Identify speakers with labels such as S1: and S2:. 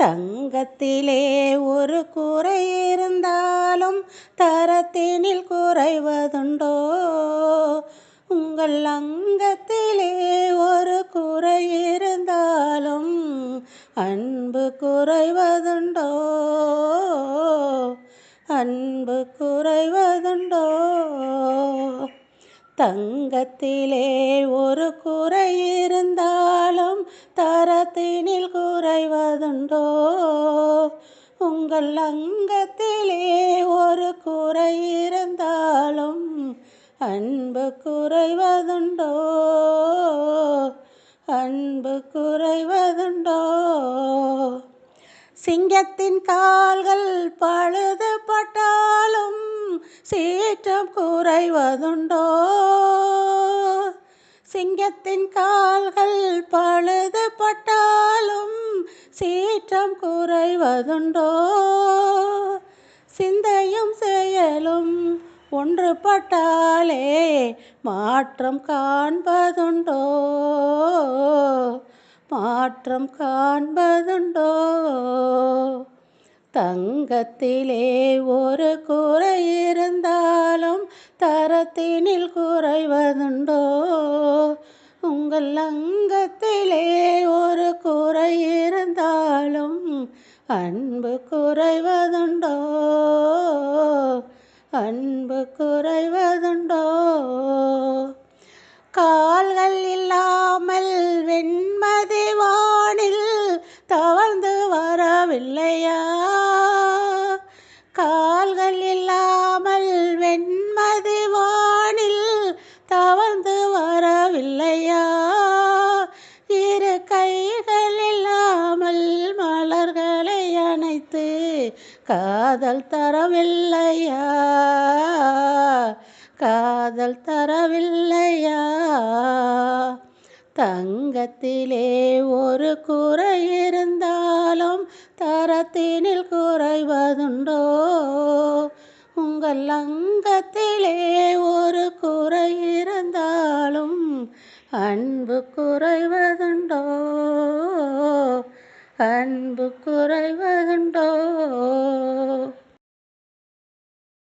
S1: தங்கத்திலே ஒரு குறை இருந்தாலும் தரத்தினில் குறைவதுண்டோ? உங்கள் அங்கத்திலே ஒரு குறை இருந்தாலும் அன்பு குறைவதுண்டோ? அன்பு குறைவதுண்டோ? தங்கத்திலே ஒரு குறை இருந்தாலும் தரத்தினில் குறைவதுண்டோ? உங்கள் அங்கத்திலே ஒரு குறை இருந்தாலும் அன்பு குறைவதுண்டோ? அன்பு குறைவதுண்டோ? சிங்கத்தின் கால்கள் பழுது சீற்றம் குறைவதுண்டோ? சிங்கத்தின் கால்கள் பழுதுபட்டாலும் சீற்றம் குறைவதுண்டோ? சிந்தையும் செயலும் ஒன்றுபட்டாலே மாற்றம் காண்பதுண்டோ? மாற்றம் காண்பதுண்டோ? தங்கத்திலே ஒரு குறை இருந்தாலும் தரத்தினில் குறைவதுண்டோ? உங்கள் அங்கத்திலே ஒரு குறை இருந்தாலும் அன்பு குறைவதுண்டோ? அன்பு குறைவதுண்டோ? கால்கள் இல்லாமல் வெண் வரவில்லையா கால்கள் இல்லாமல் வெண்மதி வானில் தவழ்ந்து வரவில்லையா? இரு கைகள் இல்லாமல் மலர்களை அணைத்து காதல் தரவில்லையா? காதல் தர தங்கத்திலே ஒரு குறை இருந்தாலும் தரத்தினில் குறைவதுண்டோ? உங்கள் அங்கத்திலே ஒரு குறை இருந்தாலும் அன்பு குறைவதுண்டோ? அன்பு குறைவதுண்டோ?